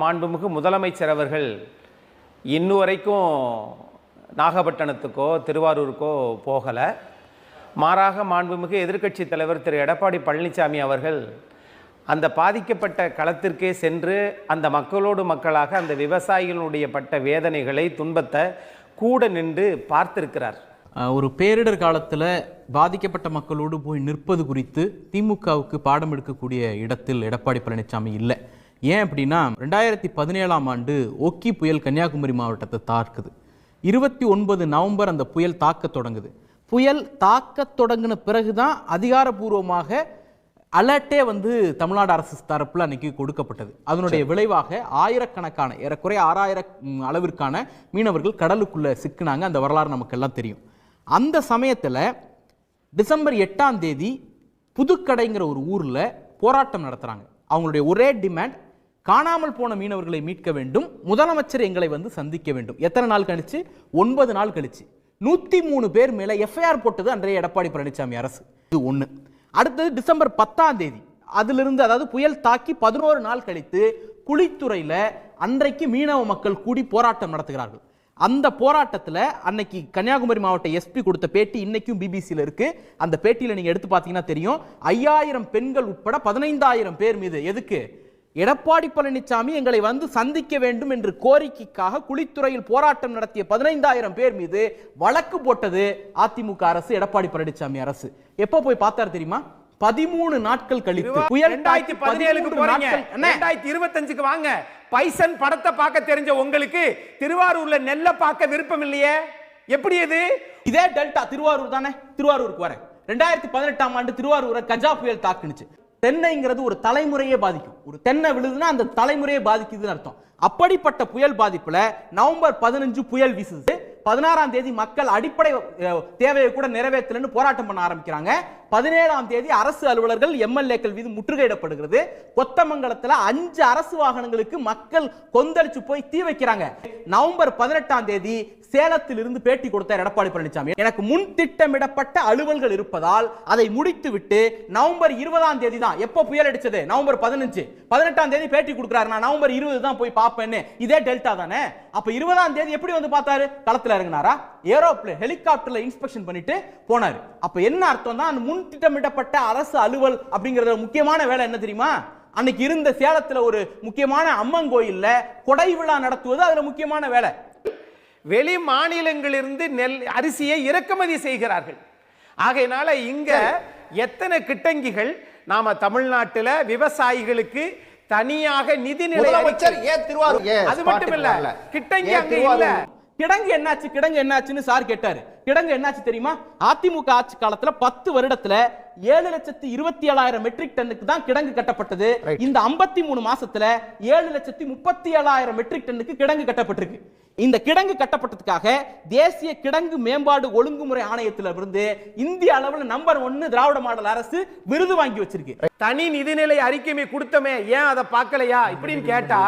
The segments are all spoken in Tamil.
மாண்புமிகு முதலமைச்சர் அவர்கள் இன்னு வரைக்கும் நாகப்பட்டினத்துக்கோ திருவாரூருக்கோ போகலை. மாறாக மாண்புமிகு எதிர்க்கட்சி தலைவர் திரு. எடப்பாடி பழனிசாமி அவர்கள் அந்த பாதிக்கப்பட்ட களத்திற்கே சென்று அந்த மக்களோடு மக்களாக அந்த விவசாயிகளுடைய பட்ட வேதனைகளை துன்பத்தை கூட நின்று பார்த்திருக்கிறார். ஒரு பேரிடர் காலத்தில் பாதிக்கப்பட்ட மக்களோடு போய் நிற்பது குறித்து திமுகவுக்கு பாடம் எடுக்கக்கூடிய இடத்தில் எடப்பாடி பழனிசாமி இல்லை. ஏன் அப்படின்னா ரெண்டாயிரத்தி பதினேழாம் ஆண்டு ஒக்கி புயல் கன்னியாகுமரி மாவட்டத்தை தாக்குது. இருபத்தி ஒன்பது நவம்பர் அந்த புயல் தாக்கத் தொடங்குது. புயல் தாக்கத் தொடங்கின பிறகுதான் அதிகாரப்பூர்வமாக அலர்ட்டே வந்து தமிழ்நாடு அரசு தரப்புல அன்னைக்கு கொடுக்கப்பட்டது. அதனுடைய விளைவாக ஆயிரக்கணக்கான ஏறக்குறைய ஆறாயிரம் ம், அளவிற்கான மீனவர்கள் கடலுக்குள்ள சிக்கினாங்க. அந்த வரலாறு நமக்கு எல்லாம் தெரியும். அந்த சமயத்துல டிசம்பர் எட்டாம் தேதி புதுக்கடைங்கிற ஒரு ஊர்ல போராட்டம் நடத்துறாங்க. அவங்களுடைய ஒரே டிமாண்ட் காணாமல் போன மீனவர்களை மீட்க வேண்டும். முதலமைச்சர் எங்களை வந்து சந்திக்க வேண்டும். எத்தனை நாள் கழிச்சு? ஒன்பது நாள் கழிச்சு. நூற்றி மூணு பேர் மேலே எஃப்ஐஆர் போட்டது அன்றைய எடப்பாடி பழனிசாமி அரசு. இது ஒன்று அடுத்தது டிசம்பர் பத்தாம் தேதி. அதிலிருந்து அதாவது புயல் தாக்கி பதினோரு நாள் கழித்து குழித்துறையில் அன்றைக்கு மீனவ மக்கள் கூடி போராட்டம் நடத்துகிறார்கள். அந்த போராட்டத்தில் அன்னைக்கு கன்னியாகுமரி மாவட்ட எஸ்பி கொடுத்த பேட்டி இன்னைக்கும் பிபிசியில் இருக்குது அந்த பேட்டியில் நீங்கள் எடுத்து பார்த்தீங்கன்னா தெரியும். ஐயாயிரம் பெண்கள் உட்பட பதினைந்தாயிரம் பேர் மீது. எதுக்கு? எடப்பாடி பழனிசாமி எங்களை வந்து சந்திக்க வேண்டும் என்று கோரிக்கைக்காக குளித்துறையில் போராட்டம் நடத்திய பதினைந்தாயிரம் பேர் மீது வழக்கு போட்டது அதிமுக அரசு எடப்பாடி பழனிசாமி அரசு. எப்போ போய் பார்த்தாரு தெரியுமா? பதிமூணு நாட்கள் கழித்து. புயல் ரெண்டாயிரத்தி பதினேழுக்கு 13 போறீங்க ரெண்டாயிரத்தி இருபத்தஞ்சுக்கு வாங்க. பைசன் படத்தை பார்க்க தெரிஞ்ச உங்களுக்கு திருவாரூர்ல நெல்லை பார்க்க விருப்பம் இல்லையே? எப்படி இது? இதே டெல்டா திருவாரூர் தானே? திருவாரூருக்கு வரேன். ரெண்டாயிரத்தி பதினெட்டாம் ஆண்டு திருவாரூரை கஜா புயல் தாக்குனுச்சு. தென்னைங்கிறது ஒரு தலைமுறையே பாதிக்கும். ஒரு தென்னை விழுதுன்னா அந்த தலைமுறையே பாதிக்குதுன்னு அர்த்தம். அப்படிப்பட்ட புயல் பாதிப்புல நவம்பர் பதினஞ்சு புயல் வீசுது. பதினாறாம் தேதி மக்கள் அடிப்படை தேவையை கூட நிறைவேற்றலன்னு போராட்டம் பண்ண ஆரம்பிக்கிறாங்க. பதினேழாம் தேதி அரசு அலுவலர்கள் எம்எல்ஏக்கள் மீது முற்றுகையிடப்படுகிறது. கொத்தமங்கலத்துல அஞ்சு அரசு வாகனங்களுக்கு மக்கள் கொந்தளிச்சு போய் தீ வைக்கிறாங்க. நவம்பர் பதினெட்டாம் தேதி சேலத்தில் இருந்து பேட்டி கொடுத்தார் எடப்பாடி பழனிசாமி. எனக்கு முன் திட்டமிடப்பட்ட அலுவல்கள் இருப்பதால் அதை முடித்து விட்டு நவம்பர் இருபதாம் தேதி தான். எப்போ புயல் அடிச்சது? நவம்பர் பதினஞ்சு. பதினெட்டாம் தேதி பேட்டி கொடுக்குறாரு. நான் நவம்பர் இருபது தான் போய் பார்ப்பேன்னு. இதே டெல்டா தானே? அப்ப இருபதாம் தேதி எப்படி வந்து பார்த்தாரு? களத்துல இறங்குனாரா? ஏரோப்ளேன் ஹெலிகாப்டர்ல இன்ஸ்பெக்ஷன் பண்ணிட்டு போனாரு. அப்ப என்ன அர்த்தம் தான் முன் திட்டமிடப்பட்ட அரசு அலுவல் அப்படிங்கறது முக்கியமான வேலை என்ன தெரியுமா? அன்னைக்கு இருந்த சேலத்துல ஒரு முக்கியமான அம்மன் கோயில்ல கொடை விழா நடத்துவது அதுல முக்கியமான வேலை. வெளி மாநிலங்களிலிருந்து நெல் அரிசியை இறக்குமதி செய்கிறார்கள். ஆகையினால இங்க எத்தனை கிட்டங்கிகள் நாம தமிழ்நாட்டுல விவசாயிகளுக்கு தனியாக நிதிநிலை முதலமைச்சர் ஏன் திருவாரூர் அது மட்டும் இல்ல? கிட்டங்கி அங்க இல்ல. கிடங்கு என்னாச்சு கிடங்கு என்னாச்சுன்னு சார் கேட்டாரு. கிடங்கு என்னாச்சு தெரியுமா? அதிமுக ஆட்சி காலத்துல பத்து வருடத்துல ஏழு லட்சத்தி இருபத்தி ஏழாயிரம் மெட்ரிக் டன்னுக்கு தான் கிடங்கு கட்டப்பட்டது. இந்த 53 மூணு மாசத்துல ஏழு லட்சத்தி முப்பத்தி ஏழாயிரம் மெட்ரிக் டன்னுக்கு கிடங்கு கட்டப்பட்டிருக்கு. இந்த கிடங்கு கட்டப்பட்டதுக்காக தேசிய கிடங்கு மேம்பாடு ஒழுங்குமுறை ஆணையத்திலிருந்து இந்திய அளவில் நம்பர் ஒன்னு திராவிட மாடல் அரசு விருது வாங்கி வச்சிருக்கு. தனி நிதிநிலை அறிக்கையை கொடுத்தமே ஏன் அதை பார்க்கலையா? இப்படின்னு கேட்டா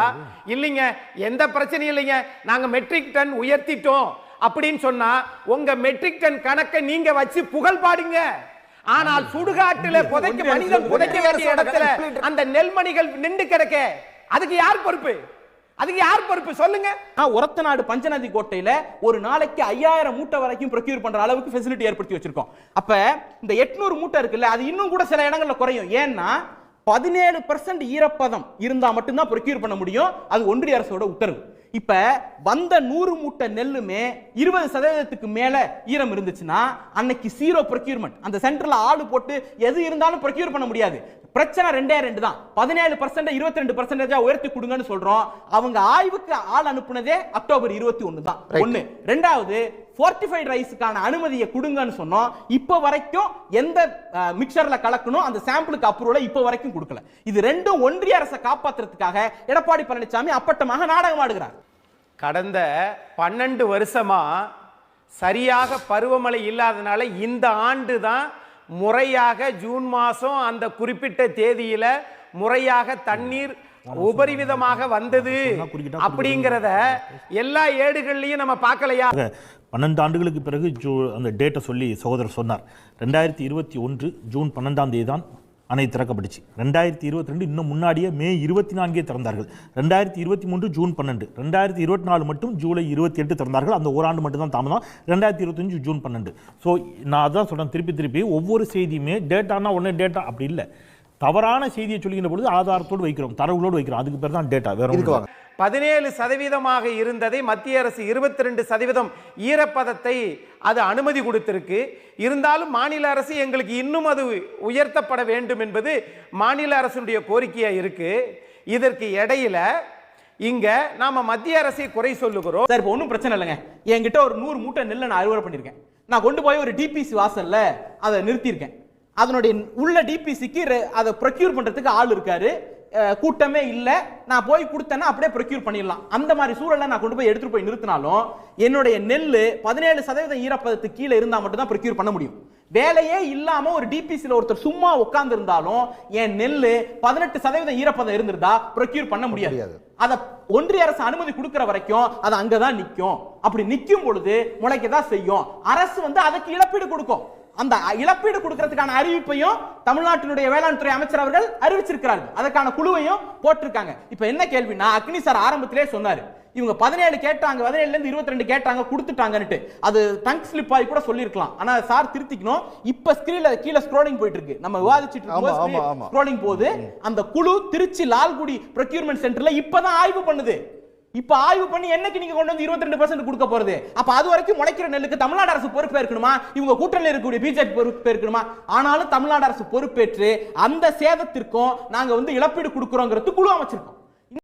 இல்லைங்க எந்த பிரச்சனையும் இல்லைங்க. நாங்க மெட்ரிக் டன் உயர்த்திட்டோம் அப்படின்னு சொன்னா உங்க மெட்ரிக் டன் கணக்கை நீங்க வச்சு புகழ் பாடுங்க. ஆனால் சுடுகாட்டுல புதைக்க மனிதன் புதைக்க வேண்டிய இடத்துல அந்த நெல்மணிகள் நின்று கிடக்க. அதுக்கு யார் பொறுப்பு? அதுக்கு யார் பொறுப்பு? சொல்லுங்க. நான் ஒரத்த நாடு பஞ்சநதி கோட்டையில ஒரு நாளைக்கு ஐயாயிரம் மூட்டை வரைக்கும் ப்ரொக்யூர் பண்ற அளவுக்கு ஃபெசிலிட்டி ஏற்படுத்தி வச்சிருக்கோம். அப்ப இந்த எட்நூறு மூட்டை இருக்குல்ல அது இன்னும் கூட சில இடங்கள்ல குறையும். ஏன்னா பதினேழு பர்சன்ட் ஈரப்பதம் இருந்தா மட்டும்தான் ப்ரொக்யூர் பண்ண முடியும். அது ஒன்றிய அரசோட உத்தரவு. இப்ப வந்த நூறு மூட்டை நெல்லுமே இருபது சதவீதத்துக்கு மேல ஈரம் இருந்துச்சுன்னா அன்னைக்கு ஜீரோ ப்ரொக்யூர்மெண்ட் அந்த சென்டர்ல ஆளு போட்டு எது இருந்தாலும் ப்ரொக்யூர் பண்ண முடியாது. பிரச்சனை ரெண்டே ரெண்டு தான். பதினேழு பர்சன்ட் இருபத்தி ரெண்டு பர்சன்டேஜா உயர்த்தி கொடுங்கன்னு சொல்றோம். அவங்க ஆய்வுக்கு ஆள் அனுப்புனதே அக்டோபர் இருபத்தி ஒண்ணு தான். ஒண்ணு. ரெண்டாவது ஃபோர்ட்டிஃபைட் ரைஸுக்கான அனுமதியை கொடுங்கன்னு சொன்னோம். இப்போ வரைக்கும் எந்த மிக்சர்ல கலக்கணும் அந்த சாம்பிளுக்கு அப்ரூவலை இப்போ வரைக்கும் கொடுக்கல. இது ரெண்டும் ஒன்றிய அரசை காப்பாத்துறதுக்காக எடப்பாடி பழனிசாமி அப்பட்டமாக நாடகம் ஆடுகிறார். கடந்த பன்னெண்டு வருஷமா சரியாக பருவமழை இல்லாதனால இந்த ஆண்டு தான் முறையாக ஜூன் மாதம் அந்த குறிப்பிட்ட தேதியில முறையாக தண்ணீர் உபரிவிதமாக வந்தது அப்படிங்கிறத எல்லா ஏடுகள்லையும் நம்ம பார்க்கலையா? பன்னெண்டு ஆண்டுகளுக்கு பிறகு ஜூ அந்த டேட்டை சொல்லி சகோதரர் சொன்னார். ரெண்டாயிரத்தி இருபத்தி ஒன்று ஜூன் பன்னெண்டாம் தேதி தான் அணை திறக்கப்பட்டுச்சு. ரெண்டாயிரத்தி இருபத்தி ரெண்டு இன்னும் முன்னாடியே மே இருபத்தி நான்கே திறந்தார்கள். ரெண்டாயிரத்தி இருபத்தி மூன்று ஜூன் பன்னெண்டு. ரெண்டாயிரத்தி இருபத்தி நாலு மட்டும் ஜூலை இருபத்தி எட்டு திறந்தார்கள். அந்த ஓராண்டு மட்டும்தான் தாமதம். ரெண்டாயிரத்தி இருபத்தஞ்சு ஜூன் பன்னெண்டு. ஸோ நான் அதான் சொல்கிறேன் திருப்பி திருப்பி ஒவ்வொரு செய்தியுமே டேட்டானா ஒன்றே டேட்டா அப்படி இல்லை. தவறான செய்தியை சொல்கின்ற பொழுது ஆதாரத்தோடு வைக்கிறோம். தரவுகளோடு வைக்கிறோம். அதுக்கு பேர் தான் டேட்டா. வேறு பதினேழு சதவீதமாக இருந்ததை மத்திய அரசு இருபத்தி ரெண்டு சதவீதம் ஈரப்பதத்தை அது அனுமதி கொடுத்திருக்கு. இருந்தாலும் மாநில அரசு எங்களுக்கு இன்னும் அது உயர்த்தப்பட வேண்டும் என்பது மாநில அரசுடைய கோரிக்கையாக இருக்குது இதற்கு இடையில இங்க நாம மத்திய அரசை குறை சொல்லுகிறோம். சார் இப்போ ஒன்றும் பிரச்சனை இல்லைங்க. என்கிட்ட ஒரு நூறு மூட்டை நெல்லை நான் அறுவடை பண்ணியிருக்கேன். நான் கொண்டு போய் ஒரு டிபிசி வாசல்ல அதை நிறுத்தியிருக்கேன். அதனுடைய உள்ள டிபிசிக்கு அதை ப்ரொக்யூர் பண்றதுக்கு ஆள் இருக்காரு. கூட்டமே இல்லை. நான் போய் கொடுத்தேன்னா அப்படியே ப்ரொக்யூர் பண்ணிடலாம். அந்த மாதிரி சூழல்ல நான் கொண்டு போய் எடுத்துட்டு போய் நிறுத்தினாலும் என்னுடைய நெல் பதினேழு சதவீதம் ஈரப்பதத்துக்கு கீழே இருந்தா மட்டும் தான் ப்ரொக்யூர் பண்ண முடியும். வேலையே இல்லாம ஒரு டிபிசில ஒருத்தர் சும்மா உட்கார்ந்து இருந்தாலும் என் நெல்லு பதினெட்டு சதவீதம் ஈரப்பதம் இருந்திருந்தா ப்ரொக்யூர் பண்ண முடியாது. அத ஒன்றிய அரசு அனுமதி கொடுக்கிற வரைக்கும் அது அங்கதான் நிக்கும். அப்படி நிக்கும் பொழுது முளைக்க தான் செய்யும். அரசு வந்து அதுக்கு இழப்பீடு கொடுக்கும். அந்த இழப்பீடு கொடுக்கறதுக்கான அறிவிப்பையும் தமிழ்நாட்டினுடைய வேளாண் துறை அமைச்சர் அவர்கள் அறிவிச்சிருக்கிறார்கள். அதற்கான குழுவையும் போட்டிருக்காங்க. இப்ப என்ன கேள்வினா அக்னி சார் ஆரம்பத்திலே சொன்னாரு. இவங்க பதினேழு கேட்டாங்க பதினேழுல இருந்து இருபத்தி ரெண்டு கேட்டாங்க கொடுத்துட்டாங்கன்னுட்டு. அது டங் ஸ்லிப் ஆகி கூட சொல்லியிருக்கலாம். ஆனா சார் திருத்திக்கணும். இப்ப ஸ்கிரீன்ல கீழே ஸ்க்ரோலிங் போயிட்டு இருக்கு நம்ம விவாதிச்சிட்டு ஆமா. ஸ்க்ரோலிங் போகுது அந்த குழு திருச்சி லால்குடி ப்ரொக்யூர்மெண்ட் சென்டர்ல இப்பதான் ஆய்வு பண்ணுது. இப்ப ஆய்வு பண்ணி என்னைக்கு நீங்க கொண்டு வந்து 22% பர்சன்ட் கொடுக்க போறது? அப்ப அது வரைக்கும் முளைக்கிற நெல்லுக்கு தமிழ்நாடு அரசு பொறுப்பேற்கணுமா இவங்க கூட்டணியில் இருக்கக்கூடிய பிஜேபி பொறுப்பேற்கணுமா ஆனாலும் தமிழ்நாடு அரசு பொறுப்பேற்று அந்த சேதத்திற்கும் நாங்க வந்து இழப்பீடு கொடுக்குறோங்கிறது குழு அமைச்சிருக்கோம்.